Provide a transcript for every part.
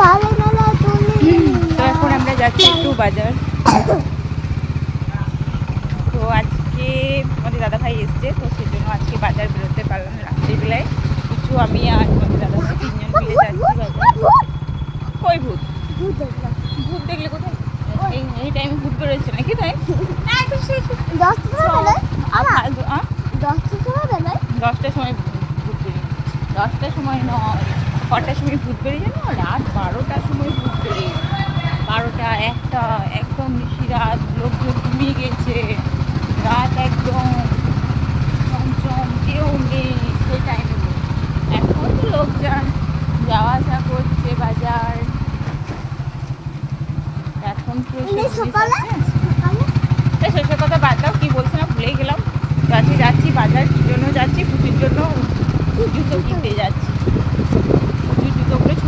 কালে মেলা তো আমরা যাচ্ছি একটু বাজার। তো আজকে আমাদের দাদা ভাই এসছে তো সেই জন্য আজকে বাজার বেরোতে পারলাম না রাত্রিবেলায়। কিছু আমি আর আমাদের দাদা ভাই তিনজন মিলে যাচ্ছি বাজার। কই ভূত। ভূত দেখলে কোথায়? এই এই টাইমে ভূত বেরোচ্ছে নাকি তাই? দশটার সময় দশটার সময় নয়। কটার সময় ভূত বেরিয়ে জানো রাত বারোটার সময় ভূত বেরিয়ে বারোটা একটা একদম বেশি রাত লোকজন ঘুমিয়ে গেছে। রাত একদম চমচম কেউ নেই সেই টাইমে এখন তো লোকজন যাওয়া আসা করছে বাজার। এখন? এই শেষের কথা বাদ দাও কি বলছিলাম ভুলেই গেলাম। যাচ্ছি যাচ্ছি বাজার জন্য যাচ্ছি পুজোর জন্য জুতো কিনতে যাচ্ছি। Добрый.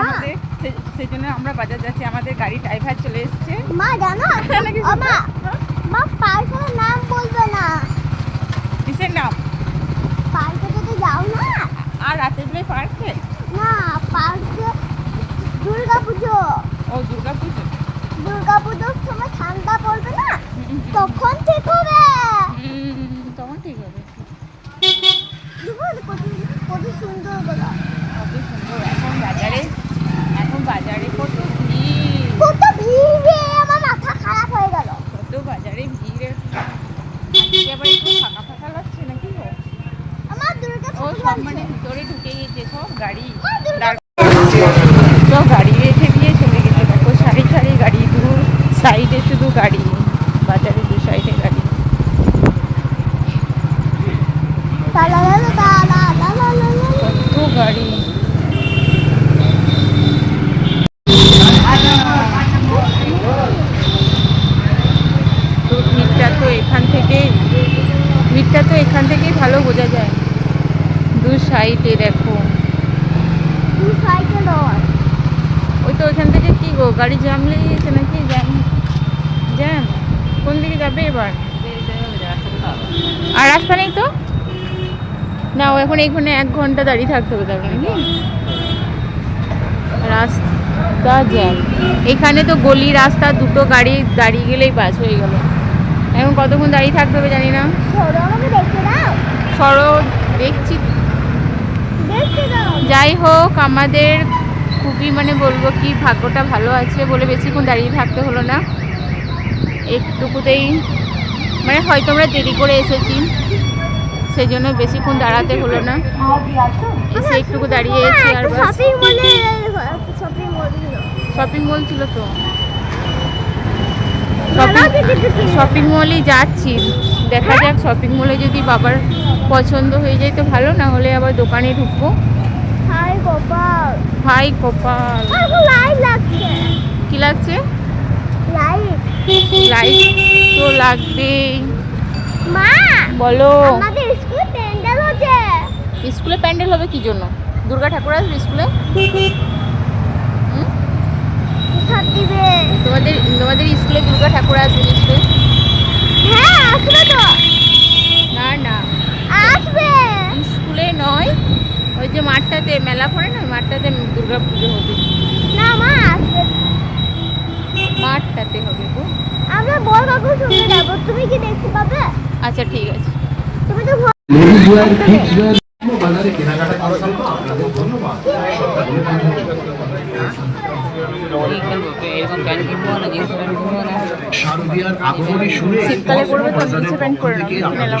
আমাদের সেই জন্য আমরা বাজার যাচ্ছি। আমাদের গাড়ি ড্রাইভার চলে এসছে। মা জানো? মা মা পার্কের নাম বলবে না। কিসের নাম? পার্কে যদি যাও না। আর রাতের বেলায় পার্কে? না পার্কে দুর্গা পুজো ও দুর্গা পুজো দুর্গা পুজোর সময় ঠান্ডা পড়বে না? তখন ঠিক হবে। তখন ঠিক হবে। কত সুন্দর বলো কত সুন্দর। এখন বাজারে এখন বাজারে কত ভিড়। কত ভিড় আমার মাথা খারাপ হয়ে গেল। কত বাজারে ভিড়। আজকে আবার একটু ফাঁকা ফাঁকা লাগছে নাকি আমার দুর্গা ও সব মানে ভিতরে ঢুকে গেছে সব গাড়ি। সব গাড়ি রেখে দিয়ে চলে গেছে। দেখো সারি সারি গাড়ি দূর সাইডে শুধু গাড়ি বাজারে দু সাইডে গাড়ি। গাড়ি তো এখান থেকেই ভিড়টা তো এখান থেকেই ভালো বোঝা যায়। দু সাইডে দেখো। ওই তো ওইখান থেকে কি গো গাড়ি জ্যাম লেগেছে নাকি? জ্যাম জ্যাম কোন দিকে যাবে এবার? আর রাস্তা নেই তো? না ও এখন এইখানে এক ঘণ্টা দাঁড়িয়ে থাকতে হবে তারপরে নাকি? রাস্তা জ্যাম। এখানে তো গলি, রাস্তা, দুটো গাড়ি দাঁড়িয়ে গেলেই বাস হয়ে গেল। এখন কতক্ষণ দাঁড়িয়ে থাকতে হবে জানি না। সরো, দেখছি। যাই হোক, আমাদের খুবই মানে বলব কি, ভাগ্যটা ভালো আছে বলে বেশিক্ষণ দাঁড়িয়ে থাকতে হলো না। একটুকুতেই মানে হয়তো আমরা দেরি করে এসেছি। সেই জন্য বেশিক্ষণ দাঁড়াতে হলো না। এসে একটুকু দাঁড়িয়েছি আর শপিং মল ছিল। তো। শপিং মলই যাচ্ছি। দেখা যাক শপিং মলে যদি বাবার পছন্দ হয়ে যায় তো ভালো না হলে আবার দোকানে ঢুকবো। হাই গোপাল। হাই কপাল লাইট লাগছে। কি লাগছে? লাইট লাইট তো লাগবেই। মা বলো। আমাদের স্কুলে প্যান্ডেল হবে কি জন্য? দুর্গা ঠাকুর আসবে স্কুলে? তোমাদের তোমাদের স্কুলে দুর্গা ঠাকুর আসবে নিশ্চয়ই? হ্যাঁ আসবে তো। না না। আসবে। স্কুলে নয় ওই যে মাঠটাতে মেলা পড়ে না মাঠটাতে দুর্গা পুজো হবে। না মা আসবে। মাঠটাতে হবে গো। আমরা বড় যাব। তুমি কি দেখতে পাবে? আচ্ছা ঠিক আছে। তুমি তো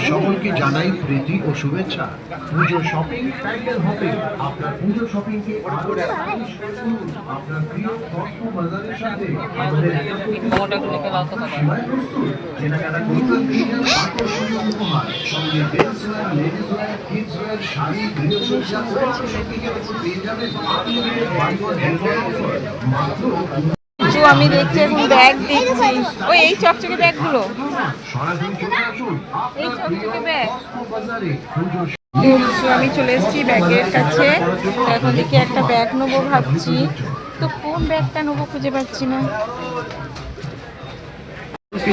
সকলকে জানাই প্রীতি ও শুভেচ্ছা। পুজো শপিং প্যান্ডেল আপনার পুজো শপিংকে আপনার প্রিয় কক্সবাজারের সাথে আমি দেখছি এখন ব্যাগ দেখছি। ওই এই চকচকে ব্যাগগুলো। এই আমি চলে এসেছি ব্যাগের কাছে। এখন দেখি একটা ব্যাগ নেব ভাবছি। তো কোন ব্যাগটা নেব খুঁজে পাচ্ছি না।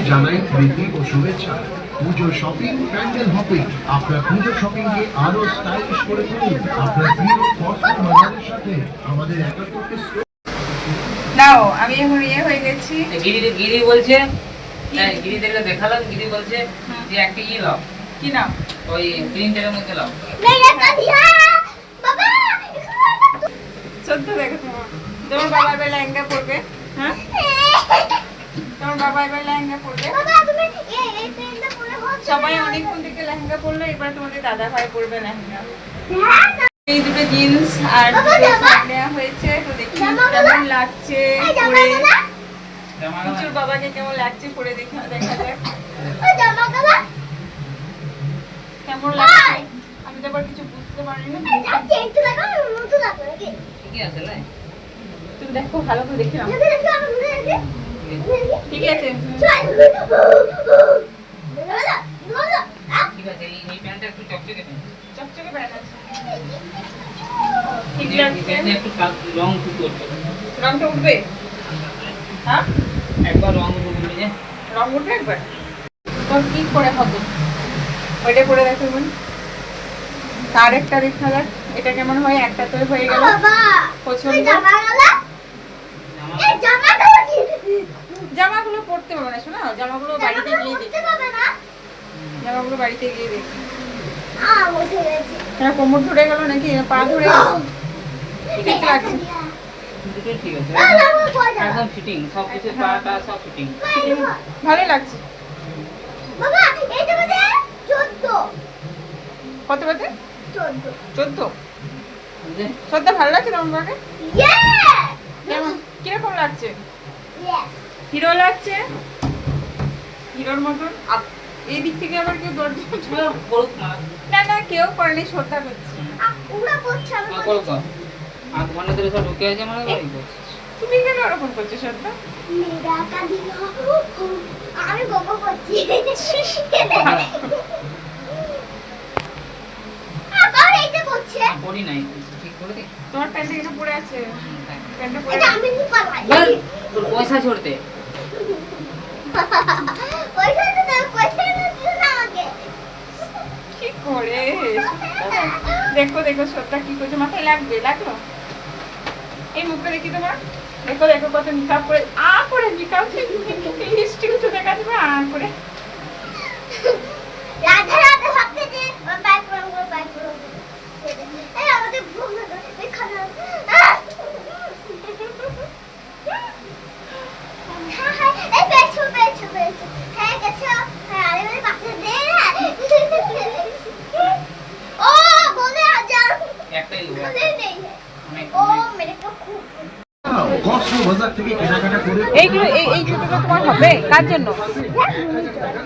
জানাই প্রীতি ও শুভেচ্ছা। পুজোর শপিং প্যান্ডেল হপিং আপনার পুজোর শপিংকে আরও স্টাইলিশ করে তুলুন। আপনার প্রিয় পছন্দের সাথে আমাদের একাত্তরকে নাও আমি এখন ইয়ে হয়ে গেছি। গিরি গিরি বলছে গিরি দেখলে দেখালাম গিরি বলছে যে একটা ইয়ে লাও। কি নাও? ওই গ্রিন টের মধ্যে লাও। তোমার। তোমার বাবা এবার লেহেঙ্গা পরবে হ্যাঁ? তোমার বাবা এবার লেহেঙ্গা পরবে। সবাই অনেকক্ষণ থেকে লেহেঙ্গা পরলো এবার তোমাদের দাদা ভাই পরবে লেহেঙ্গা। হ্যাঁ এই দুটো জিন্স আর দুটো নেওয়া হয়েছে তো দেখি কেমন লাগছে এই পরে। মিচুর বাবাকে কেমন লাগছে পরে দেখা দেখা যাক কেমন লাগছে? আমি তো আবার কিছু বুঝতে পারিনি। ঠিকই আছে তুমি দেখো ভালো করে দেখে ঠিক আছে চল দাদা দাদা ঠিক আছে এই এই প্যান্টটা একটু চকচকে প্যান্ট চকচকে ব্যাগ আছে প্যান্টটা একটু রং একটু করবে? রংটা উঠবে? হ্যাঁ? একবার রং উঠবে। যে রং উঠবে একবার? তোর কি করে হবে? ওইটা করে দেখো বোন তার একটা দেখা যাক এটা কেমন হয়? একটা তো হয়ে গেল। বাবা পছন্দ? জামাগুলো? পরতে হবে না শোনা। জামাগুলো বাড়িতে গিয়ে দেখি। দেখতে পাবে না? জামাগুলো বাড়িতে গিয়ে দেখি। কোমর ধরে গেল নাকি? পা ধরে গেল? ঠিক লাগছে ঠিক আছে না না আমার পরে যাবে একদম ফিটিং সব কিছু পা টা সব ফিটিং ভালোই লাগছে? বাবা এটা মধ্যে 14 কত বাজে 14 চোদ্দ। চোদ্দ। ভালো লাগছে? তোমার বাবাকে কীরকম লাগছে হিরো লাগছে হিরোর মতন এই দিক থেকে আবার কেউ না না না কেউ করেনি শ্রদ্ধা করছে। ওরা বলছে করুক মানে ধরে সব ঢুকে আছে মানে তুমি কেন ওরকম করছ শ্রদ্ধা আমি গোপো করছি আবার এইটা করছে? করি নাই ঠিক করে দিই তোমার প্যান্টটা এখানে পড়ে আছে? প্যান্টটা পড়ে আমি নি পালাই। বল, তোর পয়সা ছড়তে পয়সা তো দাও পয়সা তো দিও না আমাকে। কি করে? দেখো দেখো শ্রদ্ধা কি করছে? মাথায় লাগবে লাগল? এই মুখটা দেখি তোমার? দেখো দেখো কত নিকাপ করে আ করে মেকআপ লিপস্টিক কিছু দেখা যাবে, আ করে রাধা রাধা ভাবতে যে ব্যাক করো ব্যাক করো এই আমাদের ভুল হলো এখানে হ্যাঁ হ্যাঁ এই পেছু পেছু পেছু হ্যাঁ গেছে হ্যাঁ আরে মেরে পাশে দে ও বলে আজান একটাই লোক বলে নেই অনেক ও মেরে তো খুব কসমো বাজার থেকে কেনাকাটা করে এইগুলো এই এই জুতোটা তোমার হবে? কার জন্য?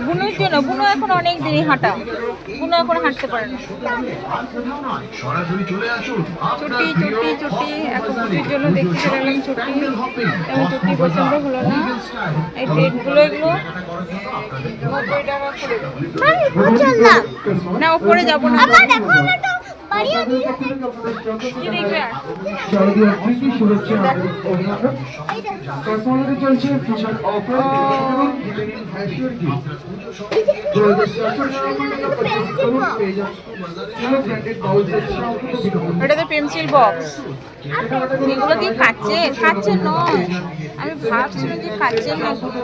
বুনুর জন্য। বুনু এখন অনেক দিনই হাঁটা বুনু এখন হাঁটতে পারে না। চলে আপনার চুটি চুটি। চুটি এখন চুটির জন্য দেখতে চুটি। প্যান্ডেল তেমন চুটি পছন্দ হলো না। এই ডেটগুলো এগুলো। না উপরে যাব না। শারদীয় প্রীতি শুভেচ্ছা অভিনন্দন। পঁচিশ করুন পেয়ে ব্র্যান্ডেড এটা তো পেন্সিল বক্স। এগুলো কি খাচ্ছে? খাচ্ছে নয়। আমি ভাবছিলাম যে খাচ্ছে না। সুন্দর।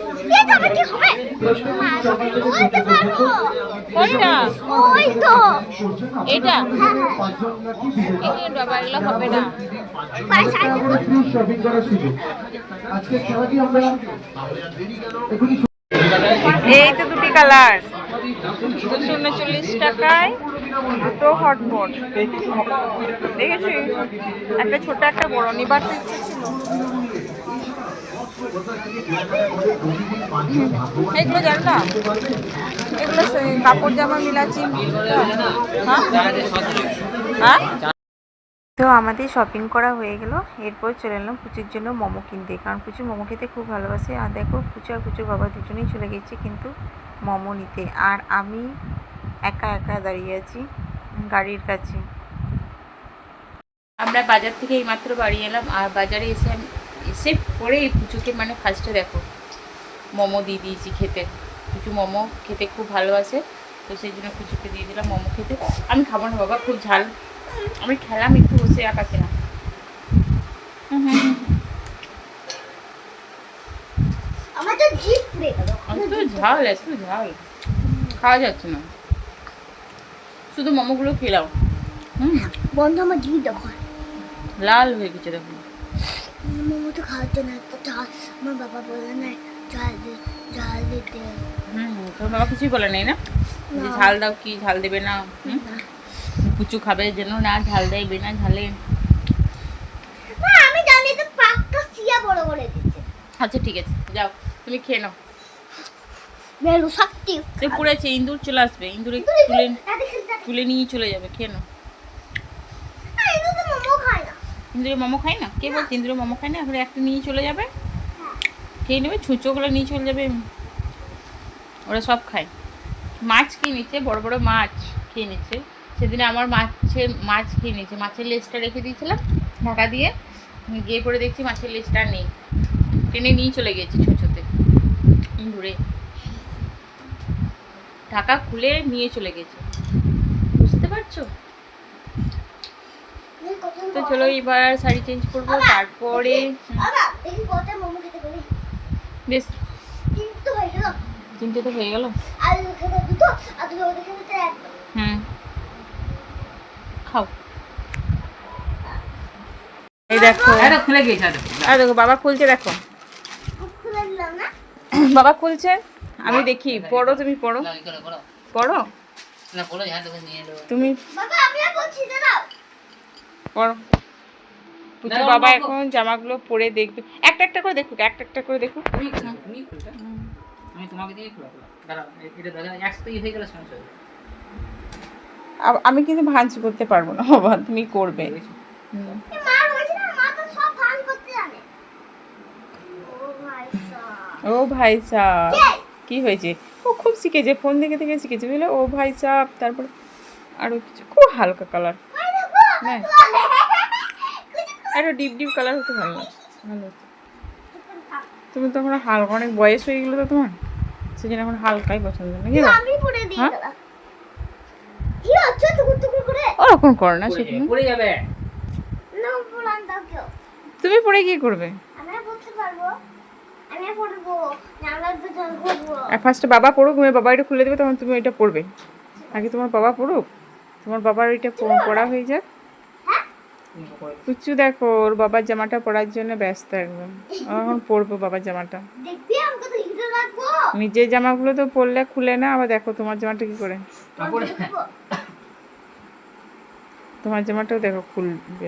যাবে কি হবে? পারব। কোনটা ওই তো। এটা পাঁচজন নাকি বিদেশে এই বাবা এগুলো হবে না। এই তো দুটি কালার। দুশো উনচল্লিশ টাকায় দুটো হটপট। দেখেছি। একটা ছোট একটা বড়। নিবার ইচ্ছে ছিল এগুলো না এগুলো কাপড় জামা মিলাচ্ছি হ্যাঁ? হ্যাঁ? তো আমাদের শপিং করা হয়ে গেল। এরপর চলে এলাম পুচুর জন্য মোমো কিনতে। কারণ পুচু মোমো খেতে খুব ভালোবাসে। আর দেখো, পুচু আর পুচুর বাবা দুজনেই চলে গেছে কিন্তু মোমো নিতে। আর আমি একা একা দাঁড়িয়ে আছি গাড়ির কাছে। আমরা বাজার থেকে এইমাত্র বাড়ি এলাম। আর বাজারে এসে এসে পরে এই পুচুকে মানে ফার্স্টে দেখো মোমো দিয়ে দিয়েছি খেতে। পুচু মোমো খেতে খুব ভালোবাসে তো সেই জন্য পুচুকে দিয়ে দিলাম মোমো খেতে। আমি খাব না বাবা খুব ঝাল। আমি খেলাম একটু বসে একা খেলাম এত ঝাল এত ঝাল। খাওয়া যাচ্ছে না। শুধু মোমোগুলো খেলাম হুম। বন্ধু আমার জিভ দেখো লাল হয়ে গেছে দেখুন। মোমো তো খাওয়ার জন্য এত ঝাল আমার বাবা বলে না ঝাল দে ঝাল দিতে হুম তোর বাবা কিছুই বলে নেই না? যে ঝাল দাও কি ঝাল দেবে না পুচু খাবে যেন না ঝাল দেয় বিনা ঝালে। আমি জানি তো পাক্কা সিয়া বড় করে দিচ্ছে। আচ্ছা ঠিক আছে যাও তুমি খেয়ে নাও। বেরু শক্তি সে পুড়েছে ইন্দুর চলে আসবে ইন্দুরে তুলে তুলে নিয়ে চলে যাবে খেয়ে নাও মোমো খায় না মোমো খাই না? কে বলছে ইন্দুরে মোমো খাই না? এখন একটা নিয়ে চলে যাবে। খেয়ে নেবে ছুঁচোগুলো নিয়ে চলে যাবে। ওরা সব খায়। মাছ খেয়ে নিচ্ছে, বড় বড় মাছ খেয়ে নিচ্ছে। সেদিনে আমার মাছের, মাছ খেয়ে নিচ্ছে মাছের লেজটা রেখে দিয়েছিলাম, ঢাকা দিয়ে। গিয়ে পরে দেখছি মাছের লেজটা নেই। টেনে নিয়ে চলে গেছে ছুঁচোতে। ইন্দুরে ঢাকা খুলে নিয়ে চলে গেছে। বুঝতে পারছ? তো চলো এবার শাড়ি চেঞ্জ করব তারপরে বেশ। তিনটে তো হয়ে গেল। হুম। খাও। এই দেখো। আরে দেখো বাবা খুলছে দেখো। খুলে দিলাম না? বাবা খুলছে? আমি দেখি পড়ো তুমি পড়ো। পড়ো। তুমি বাবা আমি বলছি দাঁড়াও পড়ো পুচু বাবা। এখন জামাগুলো পরে দেখবে। একটা একটা করে দেখুক একটা একটা করে দেখুক। আমি তোমাকে দিয়ে এটা দাদা হয়ে গেলে সমস্যা আমি কিন্তু ভাঁজ করতে পারব না বাবা তুমি করবে। হুম। এ মা রয়েছে না মা তো সব ভান করতে জানে। ও ভাই সাহ? কি? হয়েছে? ও খুব শিখেছে ফোন দেখে দেখে শিখেছে বুঝলে? ও ভাই সাহ তারপর আরও কিছু। খুব হালকা কালার ওই হ্যাঁ। একটা ডিপ ডিপ কালার হতে ভালো ভালো তুমি তো এখন হালকা অনেক বয়স হয়ে গেলো তো তোমার। সেই জন্য এখন হালকাই পছন্দ নাকি? হ্যাঁ? করে। ওরকম করো না পড়ে না কেউ। তুমি পরে কি করবে। ফার্স্টে বাবা পড়ুক তুমি বাবা এটা খুলে দেবে তখন তুমি এটা পড়বে আগে তোমার বাবা পড়ুক তোমার বাবার ওইটা প- পড়া হয়ে যাক। কুচু দেখো ওর বাবার জামাটা পরার জন্য ব্যস্ত একদম। ও এখন পরবো বাবার জামাটা। দেখবি আমাকে তো নিজের জামাগুলো তো পরলে খুলে না আবার দেখো তোমার জামাটা কি করে। তোমার জামাটাও দেখো খুলবে।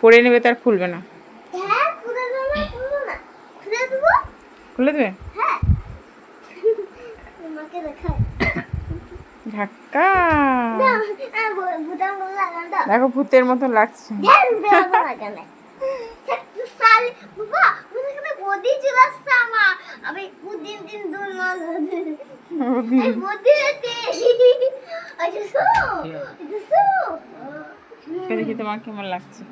পরে নেবে তার খুলবে না। হ্যাঁ খুলে দেবো না খুলবো না। খুলে দেবো? খুলে দেবে? হ্যাঁ। ধাক্কা। দেখো ভূতের মতো লাগছে। দেখি তোমার কেমন লাগছে।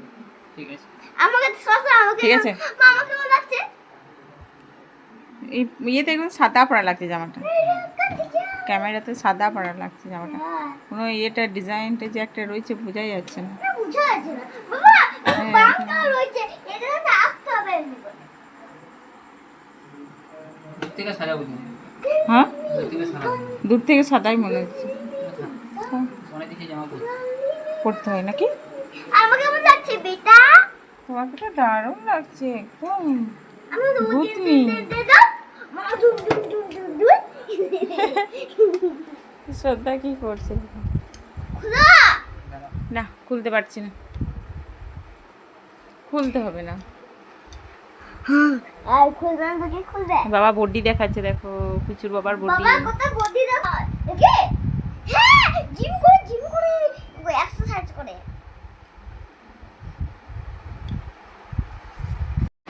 ঠিক আছে। আমাকে শশা আমাকে ঠিক আছে। মামা কেমন লাগছে? ইয়েতে একদম সাদা পরা লাগছে জামাটা ক্যামেরাতে সাদা পরা লাগছে জামাটা কোনো ইয়েটা ডিজাইনটা যে একটা রয়েছে বোঝাই যাচ্ছে না বুঝা যাচ্ছে না বাবা হ্যাঁ। দূর থেকে হ্যাঁ সাদাই মনে হচ্ছে পড়তে হয় নাকি আমাকে লাগছে বেটা তোমাকে তো দারুণ লাগছে একদম ভূতনি। শ্রদ্ধা কি করছে? না খুলতে পারছি না। খুলতে হবে না। বাবা বডি দেখাচ্ছে দেখো। পিচুর বাবার বডি। বাবা বডি দেখা হ্যাঁ জিম করে জিম করে এক্সারসাইজ করে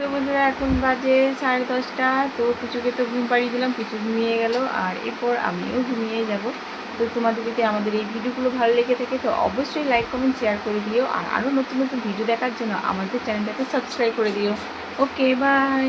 তো বন্ধুরা, এখন বাজে সাড়ে দশটা। তো কিছুকে তো ঘুম পাড়িয়ে দিলাম, কিছু ঘুমিয়ে গেল। আর এরপর আমিও ঘুমিয়ে যাব। তো তোমাদের যদি আমাদের এই ভিডিওগুলো ভালো লেগে থাকে, তো অবশ্যই লাইক কমেন্ট শেয়ার করে দিও। আর আরও নতুন নতুন ভিডিও দেখার জন্য আমাদের চ্যানেলটাকে সাবস্ক্রাইব করে দিও। Okay bye